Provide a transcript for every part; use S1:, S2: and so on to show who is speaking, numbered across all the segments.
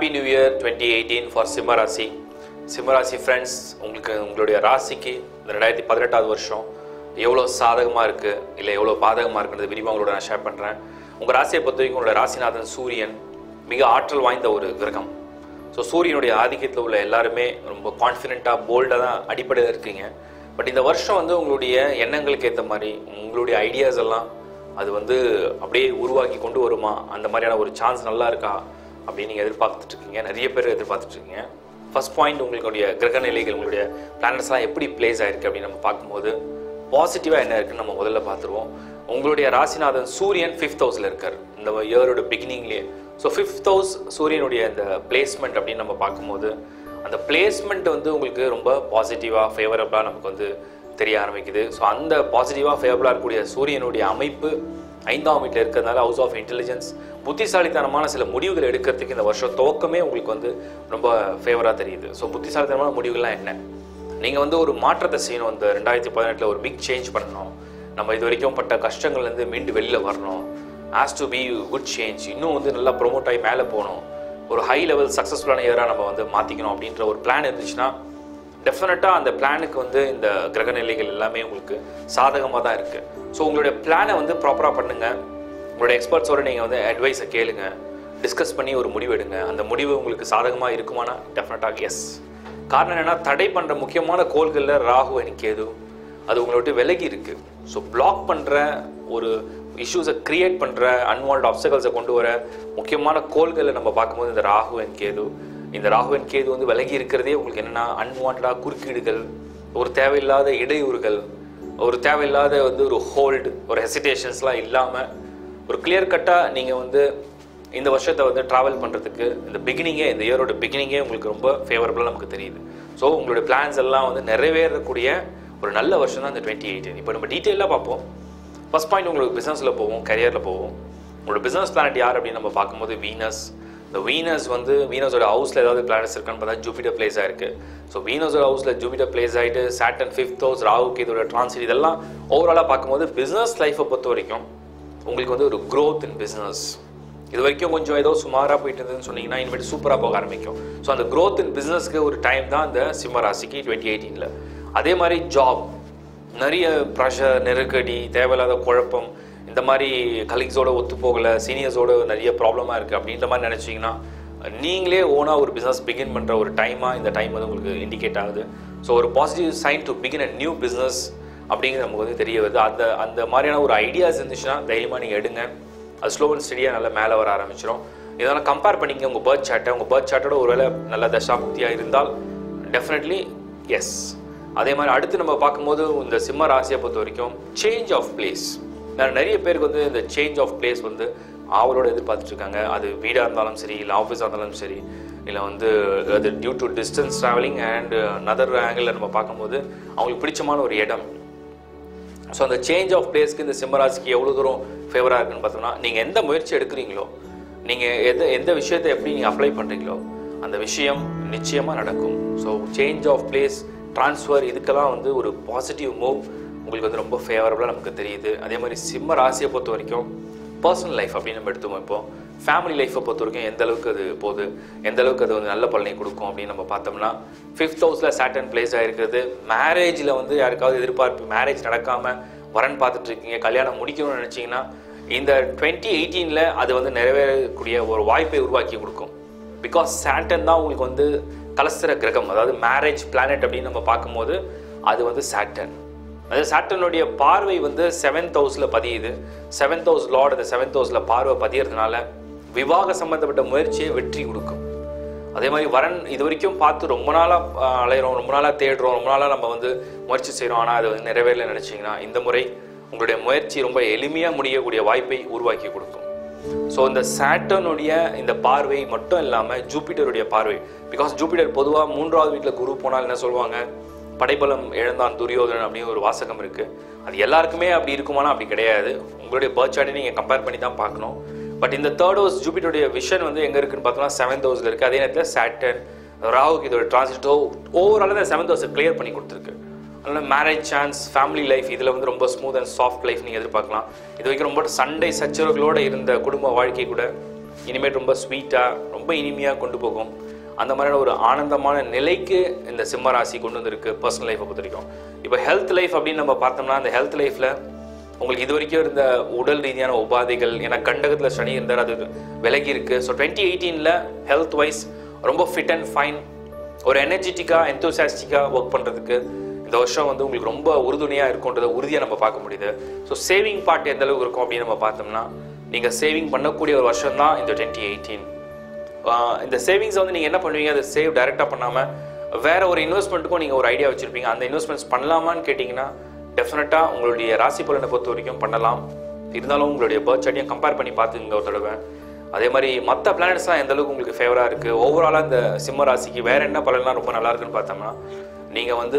S1: happy new year twenty eighteen for சிம்மராசி சிம்மராசி friends உங்களுக்கு உங்களுடைய ராசிக்கு இந்த ரெண்டாயிரத்தி பதினெட்டாவது வருஷம் எவ்வளோ சாதகமாக இருக்குது இல்லை எவ்வளோ பாதகமாக இருக்குன்றது விரிவாக உங்களோட நான் ஷேர் பண்ணுறேன் உங்கள் ராசியை பொறுத்த வரைக்கும் உங்களோட ராசிநாதன் சூரியன் மிக ஆற்றல் வாய்ந்த ஒரு கிரகம். ஸோ சூரியனுடைய ஆதிக்கத்தில் உள்ள எல்லாருமே ரொம்ப கான்ஃபிடென்ட்டாக போல்டாக தான் அடிப்படையில் இருக்கீங்க. பட் இந்த வருஷம் வந்து உங்களுடைய எண்ணங்களுக்கு ஏற்ற மாதிரி உங்களுடைய ஐடியாஸ் எல்லாம் அது வந்து அப்படியே உருவாக்கி கொண்டு வருமா? அந்த மாதிரியான ஒரு சான்ஸ் நல்லா இருக்கா? அப்படின்னு நீங்கள் எதிர்பார்த்துட்டு இருக்கீங்க நிறைய பேர் எதிர்பார்த்துட்டு இருக்கீங்க ஃபர்ஸ்ட் பாயிண்ட் உங்களுடைய கிரக நிலைகள் உங்களுடைய பிளானட்ஸ்லாம் எப்படி பிளேஸ் ஆயிருக்கு அப்படின்னு நம்ம பார்க்கும்போது பாசிட்டிவாக என்ன இருக்குன்னு நம்ம முதல்ல பார்த்துருவோம். உங்களுடைய ராசிநாதன் சூரியன் ஃபிஃப்த் ஹவுஸில் இருக்கார். இந்த இயரோட பிகினிங்லேயே ஸோ ஃபிஃப்த் ஹவுஸ் சூரியனுடைய இந்த பிளேஸ்மெண்ட் அப்படின்னு நம்ம பார்க்கும்போது அந்த பிளேஸ்மெண்ட் வந்து உங்களுக்கு ரொம்ப பாசிட்டிவாக ஃபேவரபுளாக நமக்கு வந்து தெரிய ஆரம்பிக்குது. ஸோ அந்த பாசிட்டிவாக ஃபேவரபுளாக இருக்கக்கூடிய சூரியனுடைய அமைப்பு ஐந்தாம் வீட்டில் இருக்கிறதுனால ஹவுஸ் ஆஃப் இன்டெலிஜென்ஸ் புத்திசாலித்தனமான சில முடிவுகள் எடுக்கிறதுக்கு இந்த வருஷம் துவக்கமே உங்களுக்கு வந்து ரொம்ப ஃபேவராக தெரியுது. ஸோ புத்திசாலித்தனமான முடிவுகள்லாம் என்ன? நீங்கள் வந்து ஒரு மாற்றத்தை செய்யணும். இந்த ரெண்டாயிரத்தி பதினெட்டில் ஒரு பிக் சேஞ்ச் பண்ணணும். நம்ம இது வரைக்கும் பட்ட கஷ்டங்கள்லேருந்து மீண்டு வெளியில் வரணும். As to be good change இன்னும் வந்து நல்லா ப்ரொமோட் ஆகி மேலே போகணும். ஒரு ஹை லெவல் சக்ஸஸ்ஃபுல்லான இயராக நம்ம வந்து மாற்றிக்கணும் அப்படின்ற ஒரு பிளான் இருந்துச்சுன்னா டெஃபினட்டாக அந்த பிளானுக்கு வந்து இந்த கிரக நிலைகள் எல்லாமே உங்களுக்கு சாதகமாக தான் இருக்குது ஸோ உங்களுடைய பிளானை வந்து ப்ராப்பராக பண்ணுங்கள் உங்களுடைய எக்ஸ்பர்ட்ஸோட நீங்கள் வந்து அட்வைஸை கேளுங்க. டிஸ்கஸ் பண்ணி ஒரு முடிவு எடுங்க அந்த முடிவு உங்களுக்கு சாதகமாக இருக்குமானா? டெஃபினட்டாக எஸ் காரணம் என்னென்னா தடை பண்ணுற முக்கியமான கோள்களில் ராகு எனக்கு கேது. அது உங்களை விட்டு விலகி இருக்குது ஸோ பிளாக் பண்ணுற ஒரு இஷ்யூஸை கிரியேட் பண்ணுற அன்வால்ட் ஆப்ஸ்டகல்ஸை கொண்டு வர முக்கியமான கோள்களை நம்ம பார்க்கும்போது இந்த ராகு அண்ட் கேது. இந்த ராகுவின் கேது வந்து விலகி இருக்கிறதே உங்களுக்கு என்னென்னா அன்வான்டாக குறுக்கீடுகள் ஒரு தேவையில்லாத இடையூறுகள் ஒரு தேவையில்லாத வந்து ஒரு ஹோல்டு ஒரு ஹெசிடேஷன்ஸ்லாம் இல்லாமல் ஒரு கிளியர் கட்டாக நீங்கள் வந்து இந்த வருஷத்தை வந்து ட்ராவல் பண்ணுறதுக்கு இந்த பிகினிங்கே இந்த இயரோட பிகினிங்கே உங்களுக்கு ரொம்ப ஃபேவரபுளாக நமக்கு தெரியுது. ஸோ உங்களுடைய பிளான்ஸ் எல்லாம் வந்து நிறைவேறக்கூடிய ஒரு நல்ல வருஷம் தான் இந்த டுவெண்ட்டி எயிட்டீன் இப்போ நம்ம டீட்டெயிலாக பார்ப்போம். ஃபர்ஸ்ட் பாயிண்ட் உங்களுக்கு பிஸ்னஸில் போவோம் கரியரில் போவோம். உங்களோட பிஸ்னஸ் பிளானட் யார் அப்படின்னு நம்ம பார்க்கும்போது வீனஸ் இந்த வீனஸ் வந்து வீனஸோட ஹவுஸில் ஏதாவது பிளானட்ஸ் இருக்கான்னு பார்த்தா ஜூபிட்டர் பிளேஸ் ஆயிருக்கு. ஸோ வீனஸோட ஹவுஸில் ஜூபிட்டர் பிளேஸ் ஆகிட்டு சாட்டன் ஃபிஃப்த் ஹவுஸ் ராகுக்கு இதோட டிரான்சிட் இதெல்லாம் ஓவராலாக பார்க்கும்போது பிஸ்னஸ் லைஃப்பை பொறுத்த வரைக்கும் உங்களுக்கு வந்து ஒரு க்ரோத் இன் பிஸ்னஸ் இது வரைக்கும் கொஞ்சம் ஏதோ சுமாராக போயிட்டு இருந்ததுன்னு சொன்னீங்கன்னா இனிமேட்டு சூப்பராக போக ஆரம்பிக்கும். ஸோ அந்த க்ரோத் இன் பிஸ்னஸ்க்கு ஒரு டைம் தான் இந்த சிம்ம ராசிக்கு டுவெண்ட்டி எயிட்டீனில் அதே மாதிரி ஜாப் நிறைய ப்ரெஷர் நெருக்கடி தேவையில்லாத குழப்பம் இந்த மாதிரி கலீக்ஸோட ஒத்து போகலை சீனியர்ஸோட நிறைய ப்ராப்ளமாக இருக்குது அப்படின்ற மாதிரி நினச்சிங்கன்னா நீங்களே ஓனாக ஒரு பிஸ்னஸ் பிகின் பண்ணுற ஒரு டைமாக இந்த டைம் வந்து உங்களுக்கு இண்டிகேட் ஆகுது. ஸோ ஒரு positive sign to begin a new business அப்படிங்கிறது நமக்கு வந்து தெரிய வருது. அந்த அந்த மாதிரியான ஒரு ஐடியாஸ் இருந்துச்சுன்னா தைரியமாக நீங்கள் எடுங்க. அது ஸ்லோ அண்ட் ஸ்டடியாக நல்லா மேலே வர ஆரம்பிச்சிடும் இதெல்லாம் கம்பேர் பண்ணிங்க உங்கள் பேர்த் சார்ட்டை உங்கள் பேர்த் சார்ட்டோட ஒருவேளை நல்ல தசாபுக்தியாக இருந்தால் டெஃபினெட்லி எஸ் அதே மாதிரி அடுத்து நம்ம பார்க்கும்போது இந்த சிம்ம ராசியை பொறுத்த வரைக்கும் சேஞ்ச் ஆஃப் பிளேஸ் நிறைய பேருக்கு வந்து இந்த சேஞ்ச் ஆஃப் பிளேஸ் வந்து ஆவலோட எதிர்பார்த்துட்ருக்காங்க. அது வீடாக இருந்தாலும் சரி இல்லை ஆஃபீஸாக இருந்தாலும் சரி இல்லை வந்து அது due to distance travelling and another ஆங்கிளில் நம்ம பார்க்கும்போது அவங்களுக்கு பிடிச்சமான ஒரு இடம். ஸோ அந்த சேஞ்ச் ஆஃப் பிளேஸ்க்கு இந்த சிம்மராசிக்கு எவ்வளோ தூரம் ஃபேவராக இருக்குன்னு பார்த்தோம்னா நீங்கள் எந்த முயற்சி எடுக்கிறீங்களோ நீங்கள் எந்த எந்த விஷயத்தை எப்படி நீங்கள் அப்ளை பண்ணுறீங்களோ அந்த விஷயம் நிச்சயமாக நடக்கும். So change of place transfer இதுக்கெல்லாம் வந்து ஒரு பாசிட்டிவ் மூவ் உங்களுக்கு வந்து ரொம்ப ஃபேவரபுளாக நமக்கு தெரியுது. அதே மாதிரி சிம்ம ராசியை பொறுத்த வரைக்கும் பர்சனல் லைஃப் அப்படின்னு நம்ம எடுத்துவோம் இப்போ. ஃபேமிலி லைஃப்பை பொறுத்த வரைக்கும் எந்த அளவுக்கு அது போகுது? எந்த அளவுக்கு அது வந்து நல்ல பலனை கொடுக்கும் அப்படின்னு நம்ம பார்த்தோம்னா ஃபிஃப்த் ஹவுஸில் சாட்டன் பிளேஸ் ஆகிருக்கிறது மேரேஜில் வந்து யாருக்காவது எதிர்பார்ப்பு மேரேஜ் நடக்காமல் வரன் பார்த்துட்டு இருக்கீங்க கல்யாணம் முடிக்கணும்னு நினச்சிங்கன்னா இந்த டுவெண்ட்டி எயிட்டீனில் அது வந்து நிறைவேறக்கூடிய ஒரு வாய்ப்பை உருவாக்கி கொடுக்கும். பிகாஸ் சாட்டன் தான் உங்களுக்கு வந்து கலசர கிரகம் அதாவது மேரேஜ் பிளானட் அப்படின்னு நம்ம பார்க்கும்போது அது வந்து சாட்டன் அது சாட்டனுடைய பார்வை வந்து செவன்த் ஹவுஸில் பதியுது. செவன்த் ஹவுஸ் லார்ட் அந்த செவன்த் ஹவுஸில் பார்வை பதியறதுனால விவாக சம்பந்தப்பட்ட முயற்சியை வெற்றி கொடுக்கும். அதே மாதிரி வரன் இது வரைக்கும் பார்த்து ரொம்ப நாளாக அலையிறோம் ரொம்ப நாளாக தேடுறோம் ரொம்ப நாளாக நம்ம வந்து முயற்சி செய்கிறோம் ஆனால் அது வந்து நிறைவேறல நினச்சிங்கன்னா இந்த முறை உங்களுடைய முயற்சி ரொம்ப எளிமையாக முடியக்கூடிய வாய்ப்பை உருவாக்கி கொடுக்கும். ஸோ இந்த சாட்டனுடைய இந்த பார்வை மட்டும் இல்லாமல் ஜூபிட்டருடைய பார்வை பிகாஸ் ஜூபிட்டர் பொதுவாக மூன்றாவது வீட்டில் குரு போனால் என்ன சொல்லுவாங்க? படைபலம் இழந்தான் துரியோதனன் அப்படின்னு ஒரு வாசகம் இருக்கு. அது எல்லாருக்குமே அப்படி இருக்குமானா அப்படி கிடையாது. உங்களுடைய பர்த் சார்ட்டை நீங்கள் கம்பேர் பண்ணி தான் பார்க்கணும். பட் இந்த தேர்ட் ஹவுஸ் ஜூபிட்டருடைய விஷன் வந்து எங்கே இருக்குன்னு பார்த்தோம்னா செவன்த் ஹவுஸில் இருக்குது அதே நேரத்தில் சாட்டன் ராகுக்கு இதோட டிரான்சிட்டோ ஓவரால் இந்த செவன்த் ஹவுஸை கிளியர் பண்ணி கொடுத்துருக்கு. அதனால் மேரேஜ் சான்ஸ் ஃபேமிலி லைஃப் இதில் வந்து ரொம்ப ஸ்மூத் அண்ட் சாஃப்ட் லைஃப் நீங்கள் எதிர்பார்க்கலாம். இது வரைக்கும் ரொம்ப சண்டை சச்சரவுகளோடு இருந்த குடும்ப வாழ்க்கை கூட இனிமேல் ரொம்ப ஸ்வீட்டாக ரொம்ப இனிமையாக கொண்டு போகும். அந்த மாதிரியான ஒரு ஆனந்தமான நிலைக்கு இந்த சிம்ம ராசி கொண்டு வந்திருக்கு பர்சனல் லைஃப்பை பொறுத்த வரைக்கும். இப்போ ஹெல்த் லைஃப் அப்படின்னு நம்ம பார்த்தோம்னா அந்த ஹெல்த் லைஃப்பில் உங்களுக்கு இது வரைக்கும் இருந்த உடல் ரீதியான உபாதைகள் ஏன்னா கண்டகத்தில் சனி இருந்தார் அது விலகி இருக்குது ஸோ டுவெண்ட்டி எயிட்டீனில் ஹெல்த் வைஸ் ரொம்ப ஃபிட் அண்ட் ஃபைன் ஒரு எனர்ஜெட்டிக்காக எந்தோசாஸ்டிக்காக ஒர்க் பண்ணுறதுக்கு இந்த வருஷம் வந்து உங்களுக்கு ரொம்ப உறுதுணையாக இருக்குன்றதை உறுதியாக நம்ம பார்க்க முடியுது. ஸோ சேவிங் பார்ட் எந்த அளவுக்கு இருக்கும் அப்படின்னு நம்ம பார்த்தோம்னா நீங்கள் சேவிங் பண்ணக்கூடிய ஒரு வருஷம் தான் இந்த டுவெண்ட்டி எயிட்டீன் இந்த சேவிங்ஸ் வந்து நீங்கள் என்ன பண்ணுவீங்க? அதை சேவ் டைரெக்டாக பண்ணாமல் வேற ஒரு இன்வெஸ்ட்மெண்ட்டுக்கும் நீங்கள் ஒரு ஐடியா வச்சுருப்பீங்க. அந்த இன்வெஸ்ட்மெண்ட்ஸ் பண்ணலாமான்னு கேட்டிங்கன்னா டெஃபினட்டாக உங்களுடைய ராசி பலனை பொறுத்த வரைக்கும் பண்ணலாம். இருந்தாலும் உங்களுடைய பர்த் சார்ட்டையும் கம்பேர் பண்ணி பார்த்துங்க ஒரு தடவை. அதே மாதிரி மற்ற பிளானட்ஸ்லாம் எந்த அளவுக்கு உங்களுக்கு ஃபேவராக இருக்குது ஓவராலாக இந்த சிம்ம ராசிக்கு வேற என்ன பலன்லாம் ரொம்ப நல்லா இருக்குன்னு பார்த்தோம்னா நீங்கள் வந்து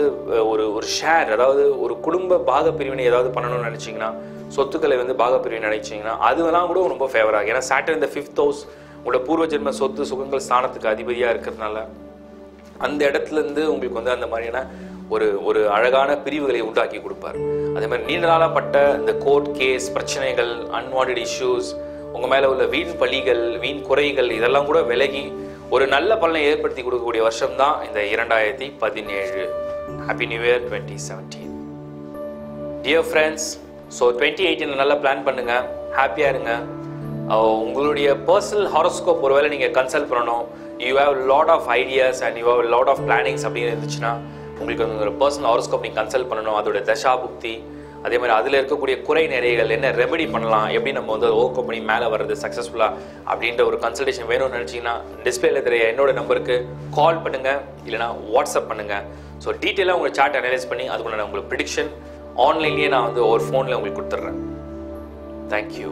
S1: ஒரு ஒரு ஷேர் அதாவது ஒரு குடும்ப பாக பிரிவினை ஏதாவது பண்ணணும்னு நினச்சிங்கன்னா சொத்துக்களை வந்து பாக பிரிவினை நினைச்சீங்கன்னா அதுவெல்லாம் கூட ரொம்ப ஃபேவராக ஏன்னா சாட்டர் இந்த ஃபிஃப்த் ஹவுஸ் உங்களோட பூர்வ ஜென்ம சொத்து சுகங்கள் ஸ்தானத்துக்கு அதிபதியாக இருக்கிறதுனால அந்த இடத்துல இருந்து உங்களுக்கு வந்து அந்த மாதிரியான ஒரு ஒரு அழகான பிரிவுகளை உண்டாக்கி கொடுப்பார். அதே மாதிரி நீண்ட நாளாப்பட்ட இந்த கோர்ட் கேஸ் பிரச்சனைகள் அன்வான்ட் இஷ்யூஸ் உங்க மேல உள்ள வீண் பழிகள் வீண் குறைகள் இதெல்லாம் கூட விலகி ஒரு நல்ல பலனை ஏற்படுத்தி கொடுக்கக்கூடிய வருஷம் தான் இந்த இரண்டாயிரத்தி பதினேழு. Happy new year twenty seventeen dear friends so twenty eighteen நல்லா பிளான் பண்ணுங்க. ஹாப்பியாக இருங்க. உங்களுடைய பர்சனல் ஹாரோஸ்கோப் ஒருவேளை நீங்கள் கன்சல்ட் பண்ணணும். You have lot of ideas and you have lot of plannings அப்படின்னு இருந்துச்சுன்னா உங்களுக்கு வந்து ஒரு பர்சனல் ஹாரோஸ்கோப் நீங்கள் கன்சல்ட் பண்ணணும். அதோட தசா புக்தி அதே மாதிரி அதில் இருக்கக்கூடிய குறை நிறைகள் என்ன ரெமெடி பண்ணலாம் எப்படி நம்ம வந்து ஓவர் கம் பண்ணி மேலே வர்றது சக்ஸஸ்ஃபுல்லாக அப்படின்ற ஒரு கன்சல்டேஷன் வேணும்னு நினச்சிங்கன்னா டிஸ்பிளேல தெரிய என்னோட நம்பருக்கு கால் பண்ணுங்கள் இல்லைனா வாட்ஸ்அப் பண்ணுங்கள் ஸோ டீட்டெயிலாக உங்கள் சார்ட் அனலைஸ் பண்ணி அதுக்குள்ள உங்களுக்கு ப்ரிடிக்ஷன் ஆன்லைன்லேயே நான் வந்து ஒரு ஃபோனில் உங்களுக்கு கொடுத்துட்றேன். தேங்க்யூ